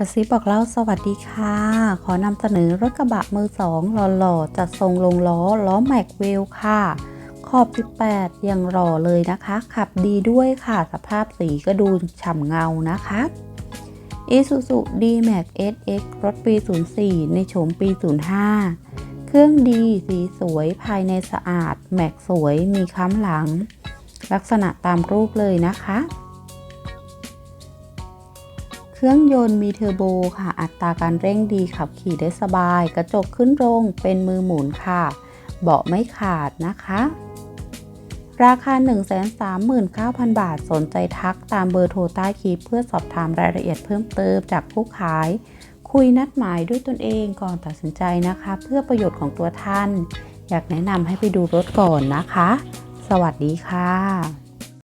กระซิบบอกเล่าสวัสดีค่ะ ขอนำเสนอรถกระบะมือสองหล่อๆจัดทรงลงล้อ ล้อแม็กเวลค่ะ ขอบ 18 ยังหล่อเลยนะคะ ขับดีด้วยค่ะ สภาพสีก็ดูฉ่ำเงานะคะ Isuzu D-Max SX รถปี 04 ในโฉมปี 05 เครื่องดี สีสวยภายในสะอาด แม็กสวยมีค้ำหลัง ลักษณะตามรูปเลยนะคะ เครื่องยนต์มีเทอร์โบค่ะ อัตราการเร่งดีขับขี่ได้สบาย กระจกขึ้นลงเป็นมือหมุนค่ะ เบาะไม่ขาดนะคะ ราคา 139,000 บาทสนใจทักตามเบอร์โทรใต้คลิปเพื่อสอบถามรายละเอียดเพิ่มเติมจากผู้ขาย คุยนัดหมายด้วยตนเองก่อนตัดสินใจนะคะ เพื่อประโยชน์ของตัวท่าน อยากแนะนำให้ไปดูรถก่อนนะคะ สวัสดีค่ะ